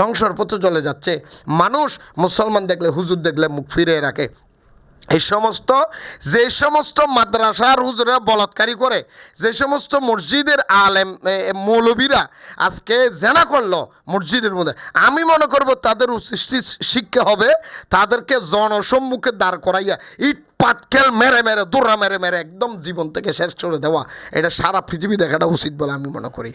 ধ্বংসর পথে চলে যাচ্ছে। মানুষ মুসলমান দেখলে, হুজুর দেখলে মুখ ফিরিয়ে রাখে। এই সমস্ত, যে সমস্ত মাদ্রাসার হুজুরা বলৎকারী করে, যে সমস্ত মসজিদের আলেম মৌলবীরা আজকে জেনা করল মসজিদের মধ্যে, আমি মনে করব তাদের উচিত শিক্ষা হবে, তাদেরকে জনসম্মুখে দাঁড় করাইয়া ইট পাটকেল মেরে মেরে দৌড়া মেরে মেরে, একদম জীবন থেকে শেষ করে দেওয়া। এটা সারা পৃথিবী দেখাটা উচিত বলে আমি মনে করি।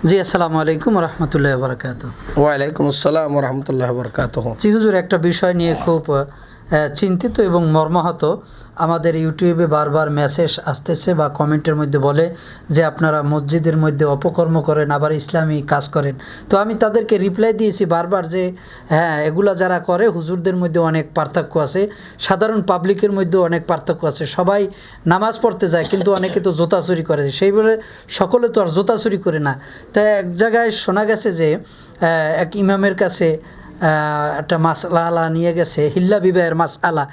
জি আসসালামু আলাইকুম রহমতুল্লাহ বারকাত ওয়ালাইকুম আসসালাম রহমতুল্লাহ বরকাত জি হুজুর একটা বিষয় নিয়ে খুব চিন্তিত এবং মর্মাহত। আমাদের ইউটিউবে বারবার মেসেজ আসতেছে বা কমেন্টের মধ্যে বলে যে আপনারা মসজিদের মধ্যে অপকর্ম করেন, আবার ইসলামী কাজ করেন। তো আমি তাদেরকে রিপ্লাই দিয়েছি বারবার যে হ্যাঁ এগুলা যারা করে, হুজুরদের মধ্যে অনেক পার্থক্য আছে। সাধারণ পাবলিকের মধ্যে অনেক পার্থক্য আছে। সবাই নামাজ পড়তে যায়, কিন্তু অনেকে তো জোতা চুরি করে। সেই বলে সকলে তো আর জোতা চুরি করে না। তাই এক জায়গায় শোনা গেছে যে এক ইমামের কাছে একটা মাসালা নিয়ে গেছে হিল্লা বিবাহের মাসালা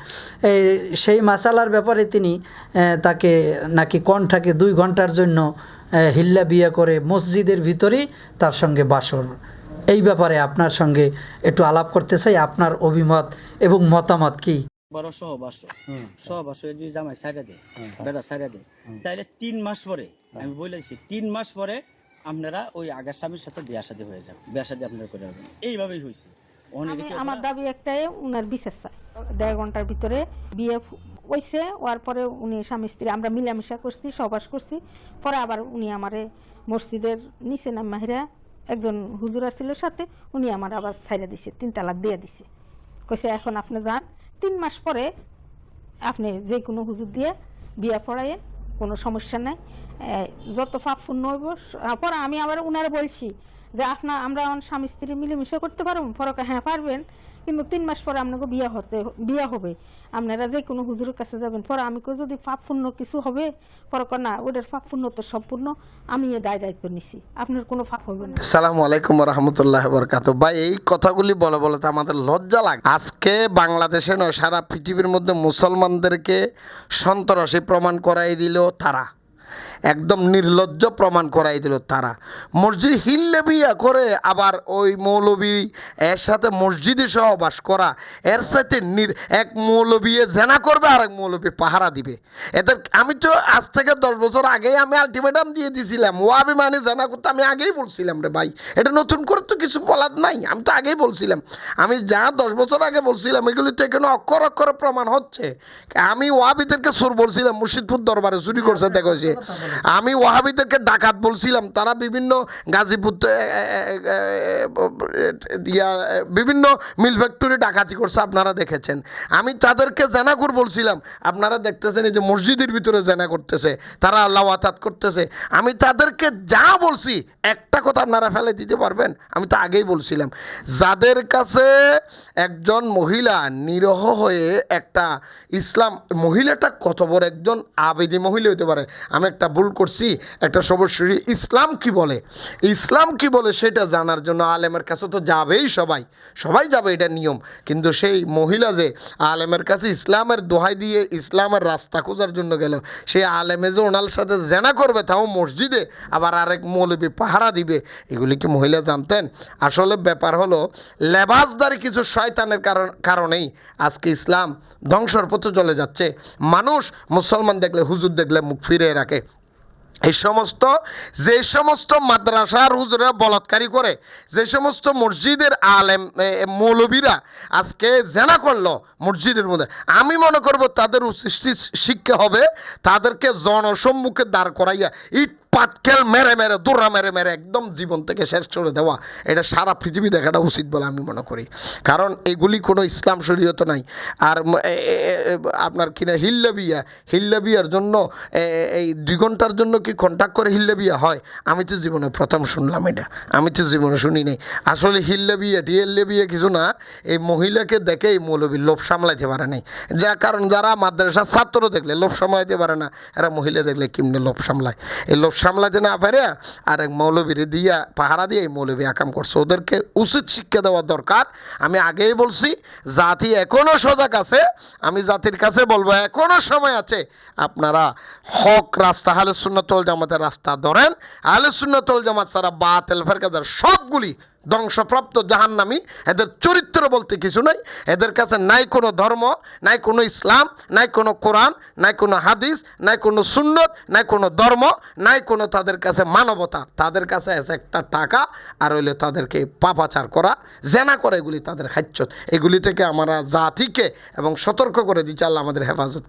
এই সেই মাসালার ব্যাপারে তিনি তাকে নাকি কণ্ঠাকে দুই ঘণ্টার জন্য হিল্লা বিয়ে করে মসজিদের ভিতরেই তার সঙ্গে বাসর। এই ব্যাপারে আপনার সঙ্গে একটু আলাপ করতে চাই আপনার অভিমত এবং মতামত কি? বড় সহবাস। সহবাস যদি জামাই সাইডা দেয় বেড়া সাইডা দেয়। তাহলে তিন মাস পরে আমি বলেছি তিন মাস পরে আপনারা ওই আগের স্বামীর সাথে বিয়া হয়ে যাবে বিয়া শাদী আপনারা করে যাবেন এইভাবেই হয়েছে আমার দাবি একটাই উনার বিশেষ চাই। দেড় ঘণ্টার ভিতরে বিয়ে হইছে ওর পরে উনি স্বামী স্ত্রী আমরা মিলামিশা করছি সবাস করছি। পরে আবার উনি আমারে মসজিদের নিচে নাম মাহিরা একজন হুজুর ছিল সাথে উনি আমার আবার ছাইরা দিছে তিন তালাক দিয়ে দিছে। কইছে এখন আপনি যান। তিন মাস পরে আপনি যে কোনো হুজুর দিয়ে বিয়া পড়াইয়েন। কোনো সমস্যা নাই। যত পাপ পুণ্য হইব তারপর আমি আবার উনারে বলছি যে, আপনার, আমরা স্বামী স্ত্রী মিলেমিশে করতে পারব? পরকে হ্যাঁ পারবেন। কিন্তু তিন মাস পরে আপনাকে বিয়া হতে বিয়া হবে। আপনারা যে কোনো হুজুরের কাছে যাবেন, পরে আমি কই যদি পাপ পুণ্য কিছু হবে, পরে না ওদের পাপ পুণ্য তো সম্পূর্ণ, আমি এ দায় দায়িত্ব নিছি। আপনার কোনো পাপ হবে না। সালামু আলাইকুম রহমতুল্লাহ বরকাত ভাই, এই কথাগুলি বলে বলে তো আমাদের লজ্জা লাগে। আজকে বাংলাদেশে নয়, সারা পৃথিবীর মধ্যে মুসলমানদেরকে সন্ত্রাসী প্রমাণ করাই দিল তারা। একদম নির্লজ্জ প্রমাণ করাই দিল তারা। মসজিদ হিল্লে বিয়া করে আবার ওই মৌলবী এর সাথে মসজিদে সহবাস করা, এর সাথে নির, এক মৌলবী জেনা করবে আর এক মৌলবী পাহারা দিবে। এদের, আমি তো আজ থেকে দশ বছর আগেই আমি আলটিমেটাম দিয়ে দিছিলাম, ও আমি মানে জেনা করতে আমি আগেই বলছিলাম রে ভাই। এটা নতুন করে তো কিছু বলার নাই, আমি তো আগেই বলছিলাম। আমি যা দশ বছর আগে বলছিলাম, এগুলি তো এখানে অক্ষর অক্ষরে প্রমাণ হচ্ছে। আমি ওয়াবিদেরকে সুর বলছিলাম, মুর্শিদপুর দরবারে চুরি করছে দেখেছে আমি ওয়াহাবিদেরকে ডাকাত বলছিলাম। তারা বিভিন্ন গাজীপুর ইয়া, বিভিন্ন মিল ফ্যাক্টরি ডাকাতি করছে আপনারা দেখেছেন। আমি তাদেরকে জেনাকুর বলছিলাম আপনারা দেখতেছেন এই যে মসজিদের ভিতরে জেনা করতেছে তারা আল্লাহ আতাত করতেছে। আমি তাদেরকে যা বলছি একটা কথা আপনারা ফেলে দিতে পারবেন? আমি তো আগেই বলছিলাম যাদের কাছে একজন মহিলা নিরহ হয়ে একটা ইসলাম মহিলাটা কত বড় একজন আবেদি মহিলা হতে পারে? আমি একটা করছি, একটা সবশ্বরী ইসলাম কি বলে? ইসলাম কি বলে সেটা জানার জন্য আলেমের কাছে তো যাবেই সবাই। সবাই যাবে, এটা নিয়ম। কিন্তু সেই মহিলা যে আলেমের কাছে ইসলামের দোহাই দিয়ে ইসলামের রাস্তা খোঁজার জন্য গেল সেই আলেমে যে ওনার সাথে জেনা করবে, তাও মসজিদে আবার আরেক মৌলবী পাহারা দিবে, এগুলি কি মহিলা জানতেন? আসলে ব্যাপার হলো লেবাসদারি কিছু শয়তানের কারণ কারণেই আজকে ইসলাম ধ্বংসর পথে চলে যাচ্ছে। মানুষ, মুসলমান দেখলে, হুজুর দেখলে মুখ ফিরে রাখে। এই সমস্ত, যে সমস্ত মাদ্রাসার হুজুরা বলৎকারী করে, যে সমস্ত মসজিদের আলেম মৌলবীরা আজকে জেনা করল মসজিদের মধ্যে, আমি মনে করব তাদের উচিত শিক্ষা হবে, তাদেরকে জনসম্মুখে দাঁড় করাইয়া, ইট পাটকেল মেরে মেরে দৌড়া মেরে মেরে একদম জীবন থেকে শেষ করে দেওয়া। এটা সারা পৃথিবী দেখাটা উচিত বলে আমি মনে করি। কারণ এগুলি কোনো ইসলাম শরীয়ত নাই। আর আপনার কিনা হিল্লা বিয়া হিল্লা বিয়ার জন্য এই দুই ঘণ্টার জন্য কি কন্ট্যাক্ট করে হিল্লা বিয়া হয়? আমি তো জীবনে প্রথম শুনলাম এটা। আমি তো জীবনে শুনি নাই। আসলে হিল্লা বিয়া টিএল্লে বিয়া কিছু না, এই মহিলাকে দেখে এই মৌলবী লোভ সামলাইতে পারে নাই। যা কারণ যারা মাদ্রাসার ছাত্র দেখলে লোভ সামলাইতে পারে না। এরা মহিলা দেখলে কেমনে লোভ সামলায়? এই লোভ সামলাতে না পারে আর এক মৌলবীর দিয়া, পাহারা দিয়ে এই মৌলবী আকাম করছে। ওদেরকে উচিত শিক্ষা দেওয়া দরকার। আমি আগেই বলছি, জাতি এখনও সজাগ আছে। আমি জাতির কাছে বলব এখনও সময় আছে। আপনারা হক রাস্তা, আহলে সুন্নতল জামাতের রাস্তা ধরেন। আহলে সুন্নতল জামাত ছাড়া বাতেল ফেরকাজার সবগুলি ধ্বংসপ্রাপ্ত জাহান্নামি। এদের চরিত্র বলতে কিছু নাই। এদের কাছে নাই কোনো ধর্ম, নাই কোনো ইসলাম, নাই কোনো কোরআন, নাই কোনো হাদিস, নাই কোনো সুন্নত, নাই কোনো ধর্ম, নাই কোনো তাদের কাছে মানবতা। তাদের কাছে আছে একটা টাকা, আর হইলে তাদেরকে পাপাচার করা, জেনা করা, এগুলি তাদের হাইচ্ছত এগুলি থেকে আমরা জাতিকে এবং সতর্ক করে দিচ্ছে আল্লাহ আমাদের হেফাজত